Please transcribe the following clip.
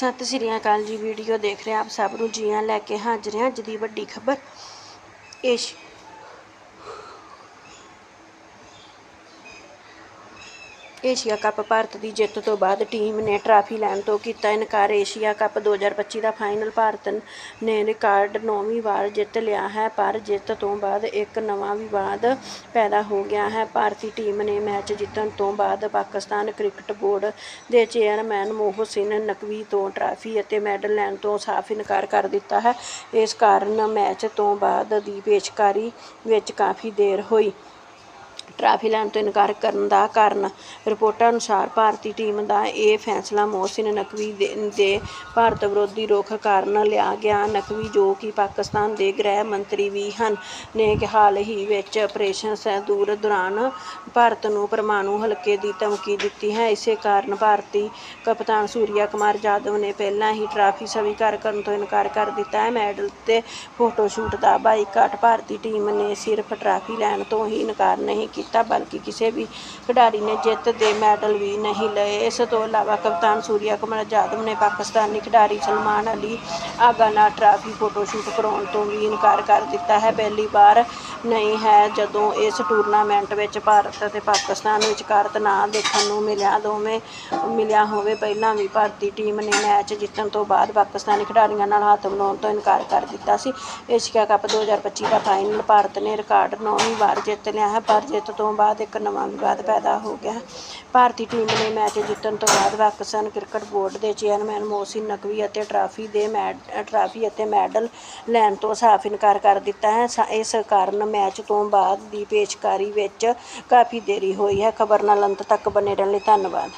ਸਤਿ ਸ਼੍ਰੀ ਅਕਾਲ ਜੀ ਵੀਡੀਓ ਦੇਖ ਰਹੇ ਆਪ ਸਭ ਨੂੰ ਜੀਆਂ ਲੈ ਕੇ ਹਾਜ਼ਰ ਹਾਂ ਅੱਜ ਦੀ ਵੱਡੀ ਖਬਰ। ਏਸ਼ ਏਸ਼ੀਆ ਕੱਪ ਭਾਰਤ ਦੀ ਜਿੱਤ ਤੋਂ ਬਾਅਦ ਟੀਮ ਨੇ ਟਰਾਫੀ ਲੈਣ ਤੋਂ ਕੀਤਾ ਇਨਕਾਰ। ਏਸ਼ੀਆ ਕੱਪ 2025 ਦਾ ਫਾਈਨਲ ਭਾਰਤ ਨੇ ਰਿਕਾਰਡ ਨੌਵੀਂ ਵਾਰ ਜਿੱਤ ਲਿਆ ਹੈ, ਪਰ ਜਿੱਤ ਤੋਂ ਬਾਅਦ ਇੱਕ ਨਵਾਂ ਵਿਵਾਦ ਪੈਦਾ ਹੋ ਗਿਆ ਹੈ। ਭਾਰਤੀ ਟੀਮ ਨੇ ਮੈਚ ਜਿੱਤਣ ਤੋਂ ਬਾਅਦ ਪਾਕਿਸਤਾਨ ਕ੍ਰਿਕਟ ਬੋਰਡ ਦੇ ਚੇਅਰਮੈਨ ਮੋਹ ਸਿੰਘ ਨਕਵੀ ਤੋਂ ਟਰਾਫੀ ਅਤੇ ਮੈਡਲ ਲੈਣ ਤੋਂ ਸਾਫ਼ ਇਨਕਾਰ ਕਰ ਦਿੱਤਾ ਹੈ। ਇਸ ਕਾਰਨ ਮੈਚ ਤੋਂ ਬਾਅਦ ਦੀ ਪੇਸ਼ਕਾਰੀ ਵਿੱਚ ਕਾਫੀ ਦੇਰ ਹੋਈ। ਟਰਾਫੀ ਲੈਣ ਤੋਂ ਇਨਕਾਰ ਕਰਨ ਦਾ ਕਾਰਨ। ਰਿਪੋਰਟਾਂ ਅਨੁਸਾਰ ਭਾਰਤੀ ਟੀਮ ਦਾ ਇਹ ਫੈਸਲਾ ਮੋਹਸਿਨ ਨਕਵੀ ਦੇ ਦੇ ਭਾਰਤ ਵਿਰੋਧੀ ਰੁਖ ਕਾਰਨ ਲਿਆ ਗਿਆ ਨਕਵੀ, ਜੋ ਕਿ ਪਾਕਿਸਤਾਨ ਦੇ ਗ੍ਰਹਿ ਮੰਤਰੀ ਵੀ ਹਨ। ਨੇ ਹਾਲ ਹੀ ਵਿੱਚ ਆਪਰੇਸ਼ਨ ਸਹਿਦੂਰ ਦੌਰਾਨ ਭਾਰਤ ਨੂੰ ਪਰਮਾਣੂ ਹਲਕੇ ਦੀ ਧਮਕੀ ਦਿੱਤੀ ਹੈ। ਇਸੇ ਕਾਰਨ ਭਾਰਤੀ ਕਪਤਾਨ ਸੂਰਿਆ ਕੁਮਾਰ ਜਾਦਵ ਨੇ ਪਹਿਲਾਂ ਹੀ ਟਰਾਫੀ ਸਵੀਕਾਰ ਕਰਨ ਤੋਂ ਇਨਕਾਰ ਕਰ ਦਿੱਤਾ ਹੈ। ਮੈਡਲ ਤੇ ਫੋਟੋ ਸ਼ੂਟ ਦਾ ਬਾਈਕਾਟ ਭਾਰਤੀ ਟੀਮ ਨੇ ਸਿਰਫ ਟਰਾਫੀ ਲੈਣ ਤੋਂ ਹੀ ਇਨਕਾਰ ਨਹੀਂ ਕੀਤਾ। ਬਲਕਿ ਕਿਸੇ ਵੀ ਖਿਡਾਰੀ ਨੇ ਜਿੱਤ ਦੇ ਮੈਡਲ ਵੀ ਨਹੀਂ ਲਏ। ਇਸ ਤੋਂ ਇਲਾਵਾ ਕਪਤਾਨ ਸੂਰਿਆ ਕੁਮਾਰ ਜਾਦਵ ਨੇ ਪਾਕਿਸਤਾਨੀ ਖਿਡਾਰੀ ਸਲਮਾਨ ਅਲੀ ਆਗਾ ਨਾਲ ਟਰਾਫੀ ਫੋਟੋ ਸ਼ੂਟ ਕਰਾਉਣ ਤੋਂ ਵੀ ਇਨਕਾਰ ਕਰ ਦਿੱਤਾ ਹੈ। ਪਹਿਲੀ ਵਾਰ ਨਹੀਂ ਹੈ। ਜਦੋਂ ਇਸ ਟੂਰਨਾਮੈਂਟ ਵਿੱਚ ਭਾਰਤ ਅਤੇ ਪਾਕਿਸਤਾਨ ਵਿਚਕਾਰ ਤਣਾਅ ਦੇਖਣ ਨੂੰ ਮਿਲਿਆ, ਦੋਵੇਂ ਮਿਲਿਆ ਹੋਵੇ, ਪਹਿਲਾਂ ਵੀ ਭਾਰਤੀ ਟੀਮ ਨੇ ਮੈਚ ਜਿੱਤਣ ਤੋਂ ਬਾਅਦ ਪਾਕਿਸਤਾਨੀ ਖਿਡਾਰੀਆਂ ਨਾਲ ਹੱਥ ਮਿਲਾਉਣ ਤੋਂ ਇਨਕਾਰ ਕਰ ਦਿੱਤਾ ਸੀ। ਏਸ਼ੀਆ ਕੱਪ 2025 ਦਾ ਫਾਈਨਲ ਭਾਰਤ ਨੇ ਰਿਕਾਰਡ ਨੌਵੀਂ ਵਾਰ ਜਿੱਤ ਲਿਆ ਹੈ, ਪਰ ਜਿੱਤ ਤੋਂ ਬਾਅਦ ਇੱਕ ਨਵਾਂ ਵਿਵਾਦ ਪੈਦਾ ਹੋ ਗਿਆ ਭਾਰਤੀ ਟੀਮ ਨੇ ਮੈਚ ਜਿੱਤਣ ਤੋਂ ਬਾਅਦ ਪਾਕਿਸਤਾਨ ਕ੍ਰਿਕਟ ਬੋਰਡ ਦੇ ਚੇਅਰਮੈਨ ਮੋਹਸਿਨ ਨਕਵੀ ਅਤੇ ਟਰਾਫੀ ਦੇ ਮੈਡ ਟਰਾਫੀ ਅਤੇ ਮੈਡਲ ਲੈਣ ਤੋਂ ਸਾਫ਼ ਇਨਕਾਰ ਕਰ ਦਿੱਤਾ ਹੈ। ਸਾ- ਇਸ ਕਾਰਨ ਮੈਚ ਤੋਂ ਬਾਅਦ ਦੀ ਪੇਸ਼ਕਾਰੀ ਵਿੱਚ ਕਾਫੀ ਦੇਰੀ ਹੋਈ ਹੈ। ਖਬਰ ਨਾਲ ਅੰਤ ਤੱਕ ਬਣੇ ਰਹਿਣ ਲਈ ਧੰਨਵਾਦ।